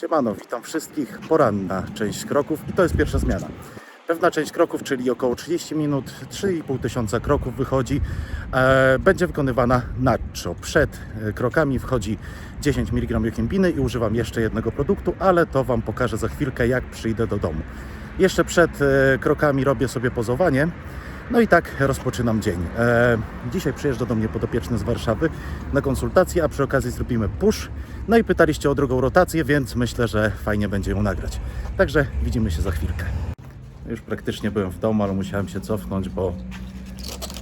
Siemano, witam wszystkich. Poranna część kroków i to jest pierwsza zmiana. Pewna część kroków, czyli około 30 minut, 3,5 tysiąca kroków wychodzi, e, będzie wykonywana nacho. Przed e, krokami wchodzi 10 mg jochimbiny i używam jeszcze jednego produktu, ale to Wam pokażę za chwilkę, jak przyjdę do domu. Jeszcze przed e, krokami robię sobie pozowanie. No i tak rozpoczynam dzień. E, dzisiaj przyjeżdża do mnie podopieczny z Warszawy na konsultację, a przy okazji zrobimy push. No i pytaliście o drugą rotację, więc myślę, że fajnie będzie ją nagrać. Także widzimy się za chwilkę. Już praktycznie byłem w domu, ale musiałem się cofnąć, bo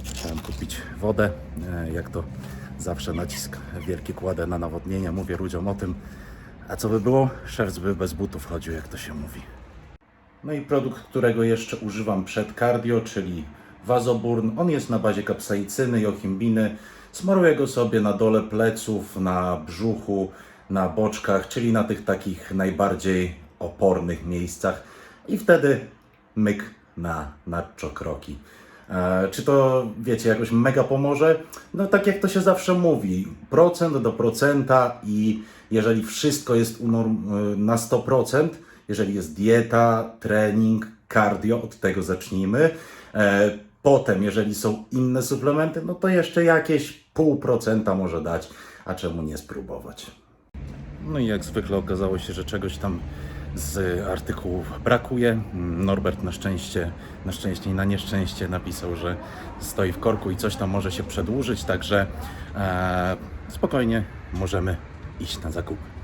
musiałem kupić wodę. E, jak to zawsze nacisk wielki kładę na nawodnienie. Mówię ludziom o tym. A co by było? Szewc by bez butów chodził, jak to się mówi. No i produkt, którego jeszcze używam przed cardio, czyli Vasoburn. On jest na bazie kapsaicyny, jochimbiny. Smaruję go sobie na dole pleców, na brzuchu, na boczkach, czyli na tych takich najbardziej opornych miejscach. I wtedy myk na nacho kroki. E, Czy to, wiecie, jakoś mega pomoże? No tak jak to się zawsze mówi, procent do procenta i jeżeli wszystko jest e, na 100%, jeżeli jest dieta, trening, cardio, od tego zacznijmy. E, Potem, jeżeli są inne suplementy, no to jeszcze jakieś pół procenta może dać, a czemu nie spróbować? No i jak zwykle okazało się, że czegoś tam z artykułów brakuje. Norbert na szczęście, na szczęście i na nieszczęście napisał, że stoi w korku i coś tam może się przedłużyć, także e, spokojnie możemy iść na zakupy.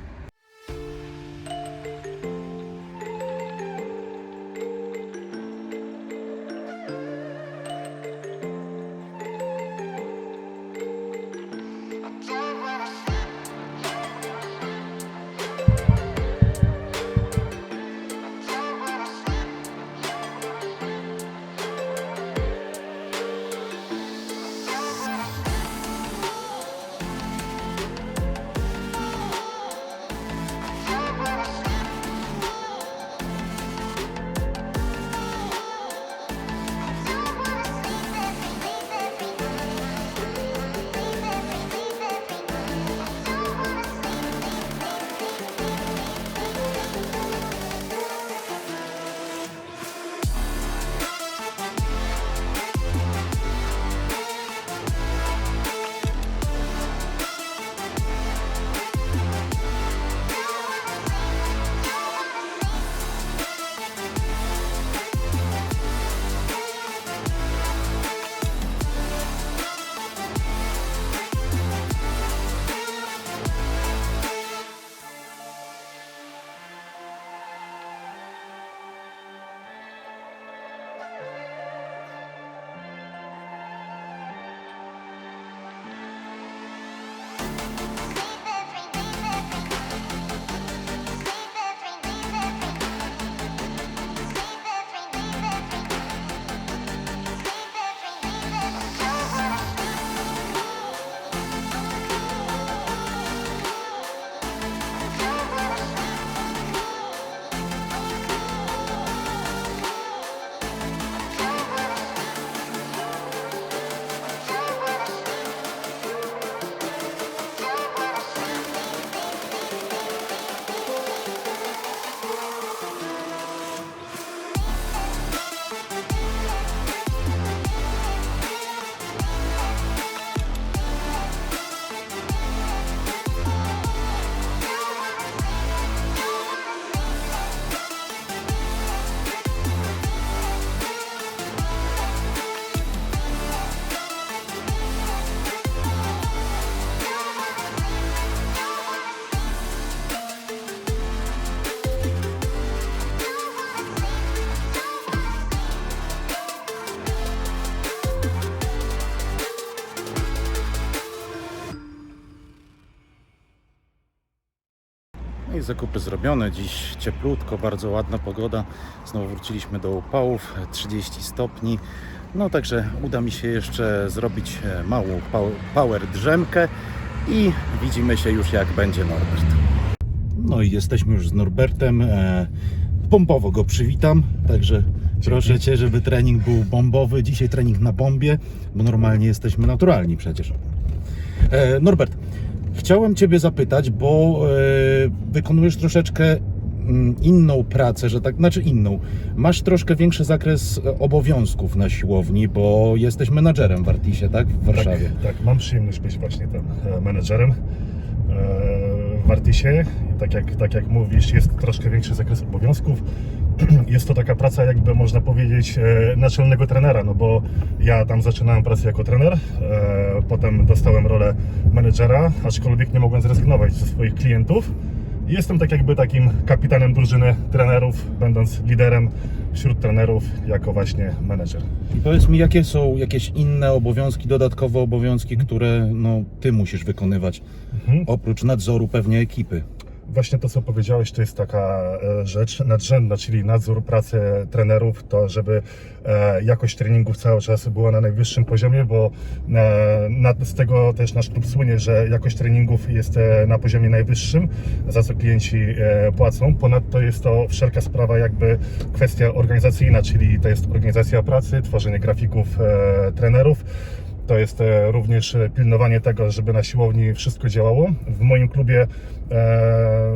No i zakupy zrobione. Dziś cieplutko, bardzo ładna pogoda. Znowu wróciliśmy do upałów, 30 stopni. No także uda mi się jeszcze zrobić e, małą pow- power drzemkę i widzimy się już jak będzie Norbert. No i jesteśmy już z Norbertem. E, Bombowo go przywitam, także proszę Cię, żeby trening był bombowy. Dzisiaj trening na bombie, bo normalnie jesteśmy naturalni przecież. E, Norbert, chciałem Ciebie zapytać, bo wykonujesz troszeczkę mm, inną pracę, że tak, znaczy inną. Masz troszkę większy zakres e, obowiązków na siłowni, bo jesteś menadżerem w Artisie, tak? W Warszawie. Tak, tak, mam przyjemność być właśnie tym e, menedżerem e, w Artisie. Tak jak, tak jak mówisz, jest troszkę większy zakres obowiązków. Jest to taka praca, jakby można powiedzieć, naczelnego trenera, no bo ja tam zaczynałem pracę jako trener, potem dostałem rolę menedżera, aczkolwiek nie mogłem zrezygnować ze swoich klientów. Jestem tak jakby takim kapitanem drużyny trenerów, będąc liderem wśród trenerów jako właśnie menedżer. I powiedz mi, jakie są jakieś inne obowiązki, dodatkowe obowiązki, które no, ty musisz wykonywać, Mhm. oprócz nadzoru pewnie ekipy. Właśnie to, co powiedziałeś, to jest taka e, rzecz nadrzędna, czyli nadzór pracy trenerów, to żeby e, jakość treningów cały czas była na najwyższym poziomie, bo e, z tego też nasz klub słynie, że jakość treningów jest na poziomie najwyższym, za co klienci płacą. Ponadto jest to wszelka sprawa jakby kwestia organizacyjna, czyli to jest organizacja pracy, tworzenie grafików trenerów. To jest e, również e, pilnowanie tego, żeby na siłowni wszystko działało. W moim klubie e,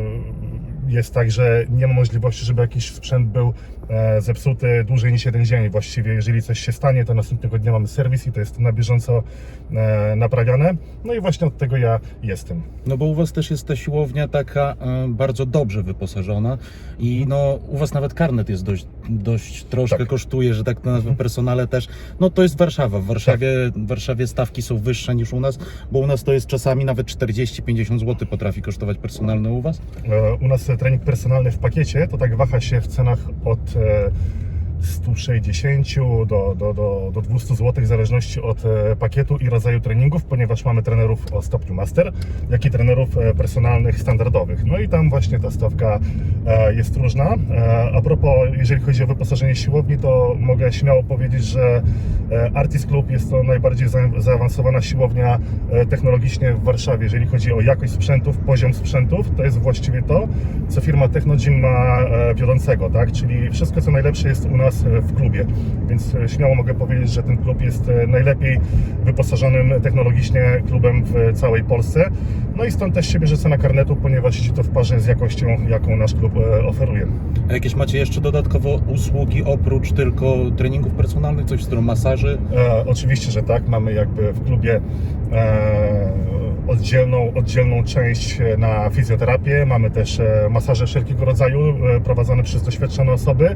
jest tak, że nie ma możliwości, żeby jakiś sprzęt był e, zepsuty dłużej niż jeden dzień. Właściwie, jeżeli coś się stanie, to następnego dnia mamy serwis i to jest na bieżąco e, naprawiane. No i właśnie od tego ja jestem. No bo u was też jest ta siłownia taka e, bardzo dobrze wyposażona i no u was nawet karnet jest dość, dość troszkę Tak. kosztuje, że tak to nazwę, personale też. No to jest Warszawa. W Warszawie, w Warszawie stawki są wyższe niż u nas, bo u nas to jest czasami nawet 40-50 zł potrafi kosztować personalny u was. U nas trening personalny w pakiecie to tak waha się w cenach od e, 160 do, do, do, do 200 zł w zależności od e, pakietu i rodzaju treningów, ponieważ mamy trenerów o stopniu master, jak i trenerów e, personalnych standardowych. No i tam właśnie ta stawka e, jest różna. A propos, jeżeli chodzi o wyposażenie siłowni, to mogę śmiało powiedzieć, że Artist Club jest to najbardziej za- zaawansowana siłownia technologicznie w Warszawie. Jeżeli chodzi o jakość sprzętów, poziom sprzętów, to jest właściwie to, co firma Technogym ma wiodącego, tak? Czyli wszystko, co najlepsze jest u nas e, w klubie. Więc e, śmiało mogę powiedzieć, że ten klub jest e, najlepiej wyposażonym technologicznie klubem w całej Polsce. No i stąd też się bierze cena karnetu, ponieważ idzie to w parze z jakością, jaką nasz klub oferuje. A jakieś macie jeszcze dodatkowo usługi oprócz tylko treningów personalnych, coś w stylu masaży? E, oczywiście, że tak. Mamy jakby w klubie e, oddzielną, oddzielną część na fizjoterapię. Mamy też masaże wszelkiego rodzaju prowadzone przez doświadczone osoby.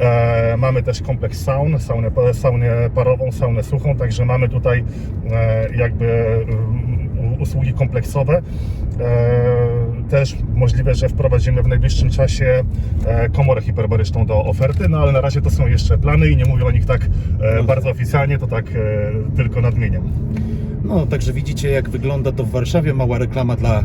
E, mamy też kompleks saun, saunę, saunę parową, saunę suchą, także mamy tutaj e, jakby usługi kompleksowe. E, też możliwe, że wprowadzimy w najbliższym czasie e, komorę hiperbaryczną do oferty, no ale na razie to są jeszcze plany i nie mówię o nich tak e, No. bardzo oficjalnie, to tak tylko nadmieniam. No, także widzicie jak wygląda to w Warszawie. Mała reklama dla e,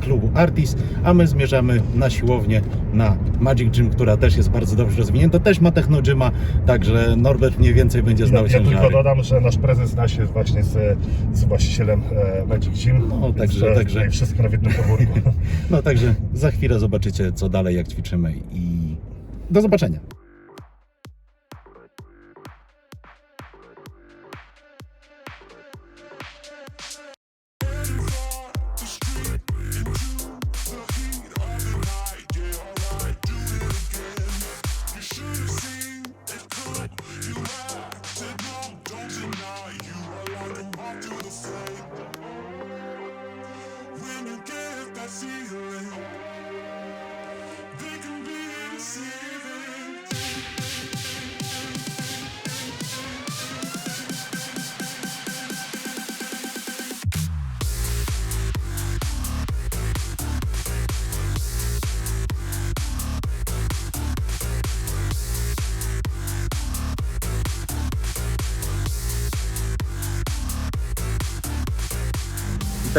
klubu Artis, a my zmierzamy na siłownię, na Magic Gym, która też jest bardzo dobrze rozwinięta. Też ma Technogyma, także Norbert mniej więcej będzie Ja, znał ja ciężary. tylko dodam, że nasz prezes zna się właśnie z, z właścicielem e, Magic Gym, No, także- to także- tutaj wszystko na jednym podwórku. No także za chwilę zobaczycie co dalej, jak ćwiczymy i do zobaczenia.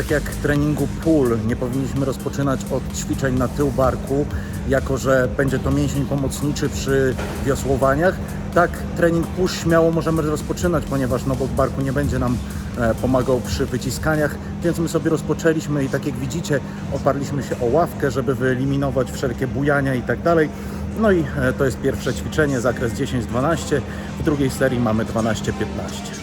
Tak jak treningu pull nie powinniśmy rozpoczynać od ćwiczeń na tył barku, jako że będzie to mięsień pomocniczy przy wiosłowaniach, tak trening push śmiało możemy rozpoczynać, ponieważ no, bok barku nie będzie nam e, pomagał przy wyciskaniach, więc my sobie rozpoczęliśmy i tak jak widzicie oparliśmy się o ławkę, żeby wyeliminować wszelkie bujania i tak dalej. No i e, to jest pierwsze ćwiczenie, zakres 10-12, w drugiej serii mamy 12-15.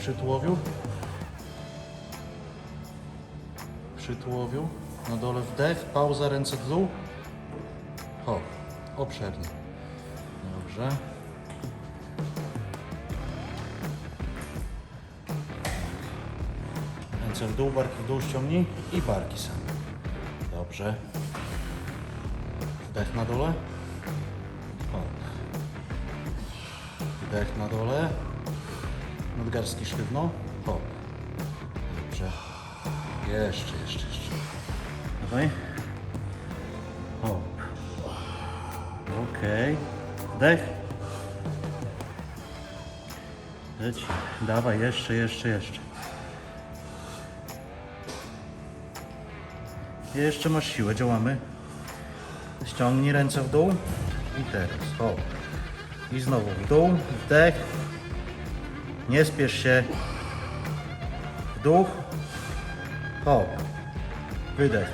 Przy tułowiu. Przy tułowiu. Na dole wdech, pauza, ręce w dół. Hop, obszernie. Dobrze. Ręce w dół, barki w dół ściągnij i barki same. Dobrze. Wdech na dole. Wdech na dole. Nadgarstki sztywno. Hop. Dobrze. Jeszcze, jeszcze, jeszcze. Dawaj. Hop. Okej. Wdech. Leci. Dawaj, jeszcze, jeszcze, jeszcze. Jeszcze masz siłę, działamy. Ściągnij ręce w dół. I teraz, hop. I znowu w dół, wdech. Nie spiesz się. Wdóch. Hop. Wydech.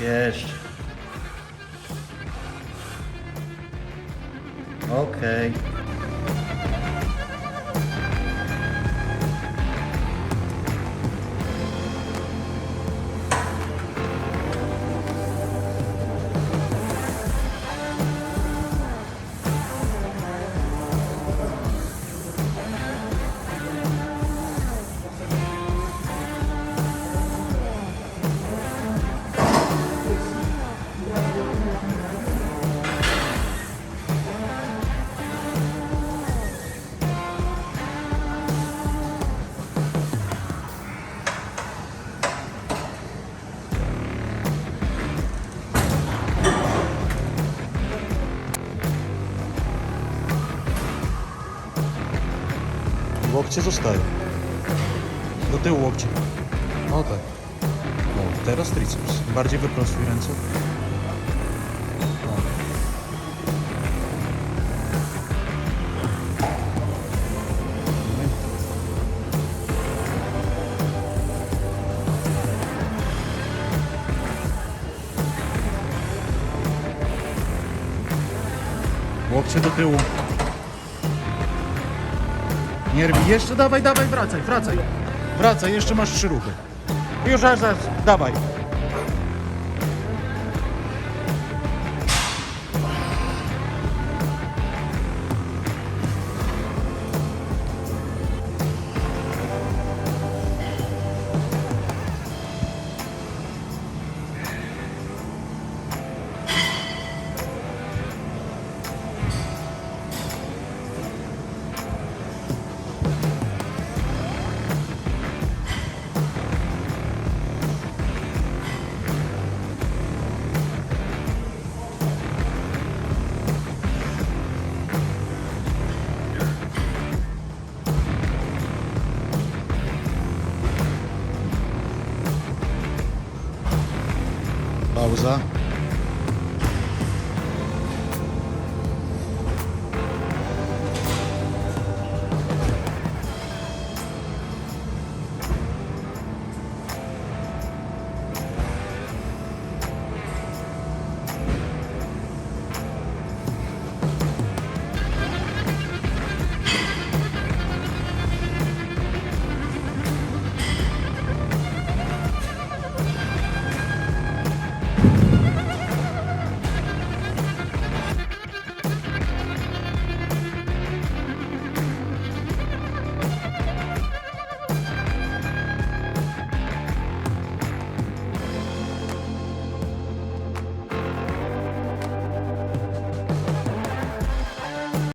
Jeszcze. Okej. Łokcie zostają. Do tyłu łokcie. O tak. O, teraz triceps. Bardziej wyprostuj ręce. Łokcie do tyłu. Nie rwij. Jeszcze dawaj, dawaj, wracaj, wracaj. Wracaj, jeszcze masz trzy ruchy. Już aż, dawaj. Pauza.